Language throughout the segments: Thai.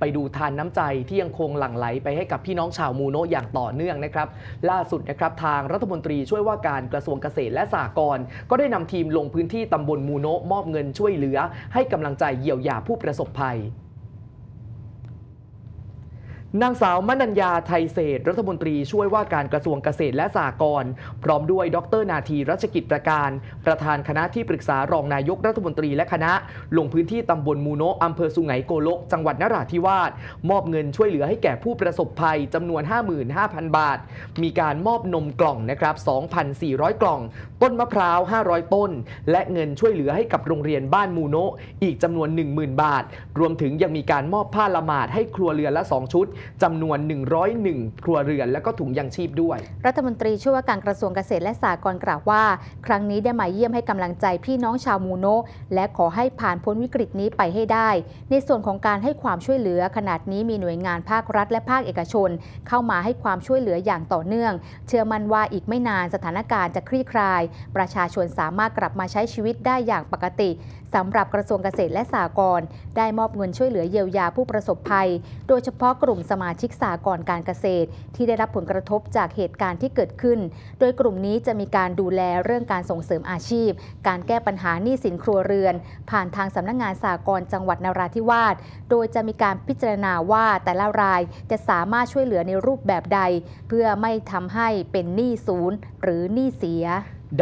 ไปดูทานน้ำใจที่ยังคงหลั่งไหลไปให้กับพี่น้องชาวมูโนะอย่างต่อเนื่องนะครับ ล่าสุดนะครับทางรัฐมนตรีช่วยว่าการกระทรวงเกษตรและสหกรณ์ก็ได้นำทีมลงพื้นที่ตำบลมูโนะมอบเงินช่วยเหลือ ให้กำลังใจเยียวยาผู้ประสบภัย นางสาวมนัญญาไทยเศรษฐรัฐมนตรีช่วยว่าการกระทรวงเกษตรและสหกรณ์พร้อมด้วยดรนาทีรัชกิจประการ ประธานคณะที่ปรึกษารองนายกรัฐมนตรีและคณะ ลงพื้นที่ตำบลมูโนะอำเภอสุไหงโกลก จังหวัดนราธิวาสมอบเงินช่วยเหลือให้แก่ผู้ประสบภัยจำนวน 55,000 บาท มีการมอบนมกล่องนะครับ 2,400 กล่อง ต้นมะพร้าว 500 ต้น และเงินช่วยเหลือให้กับโรงเรียนบ้านมูโนะอีกจำนวน 10,000 บาท รวมถึงยังมีการมอบผ้าละหมาดให้ครัวเรือนละ 2 ชุดจำนวน 101 ครัวเรือนและก็ถุงยังชีพด้วย รัฐมนตรีช่วยว่าการกระทรวงเกษตรและสหกรณ์กล่าวว่า ครั้งนี้ได้มาเยี่ยมให้กำลังใจพี่น้องชาวมูโน และขอให้ผ่านพ้นวิกฤตนี้ไปให้ได้ ในส่วนของการให้ความช่วยเหลือขนาดนี้มีหน่วยงานภาครัฐและภาคเอกชน เข้ามาให้ความช่วยเหลืออย่างต่อเนื่อง เชื่อมั่นว่าอีกไม่นานสถานการณ์จะคลี่คลาย ประชาชนสามารถกลับมาใช้ชีวิตได้อย่างปกติสำหรับกระทรวงเกษตรและสหกรณ์ได้มอบเงินช่วยเหลือเยียวยาผู้ประสบภัย โดยเฉพาะกลุ่มสมาชิกสหกรณ์การเกษตร ที่ได้รับผลกระทบจากเหตุการณ์ที่เกิดขึ้น โดยกลุ่มนี้จะมีการดูแลเรื่องการส่งเสริมอาชีพ การแก้ปัญหาหนี้สินครัวเรือน ผ่านทางสำนักงานสหกรณ์จังหวัดนราธิวาส โดยจะมีการพิจารณาว่าแต่ละรายจะสามารถช่วยเหลือในรูปแบบใด เพื่อไม่ทำให้เป็นหนี้ศูนย์หรือหนี้เสีย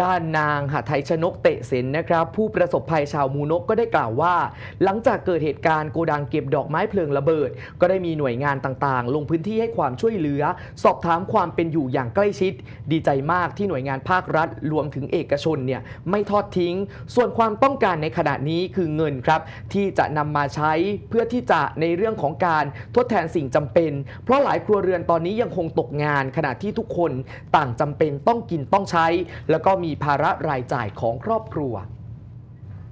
ด้านนางหาไทยชนกเตะเสนนะครับ ผู้ประสบภัยชาวมูนกก็ได้กล่าวว่า หลังจากเกิดเหตุการณ์โกดังเก็บดอกไม้เพลิงระเบิด ก็ได้มีหน่วยงานต่างๆ ลงพื้นที่ให้ความช่วยเหลือ สอบถามความเป็นอยู่อย่างใกล้ชิด ดีใจมากที่หน่วยงานภาครัฐรวมถึงเอกชนเนี่ยไม่ทอดทิ้ง ส่วนความต้องการในขณะนี้คือเงินครับ ที่จะนำมาใช้เพื่อที่จะในเรื่องของการทดแทนสิ่งจำเป็น เพราะหลายครัวเรือนตอนนี้ยังคงตกงาน ขณะที่ทุกคนต่างจำเป็นต้องกินต้องใช้แล้วก็มีภาระรายจ่ายของครอบครัว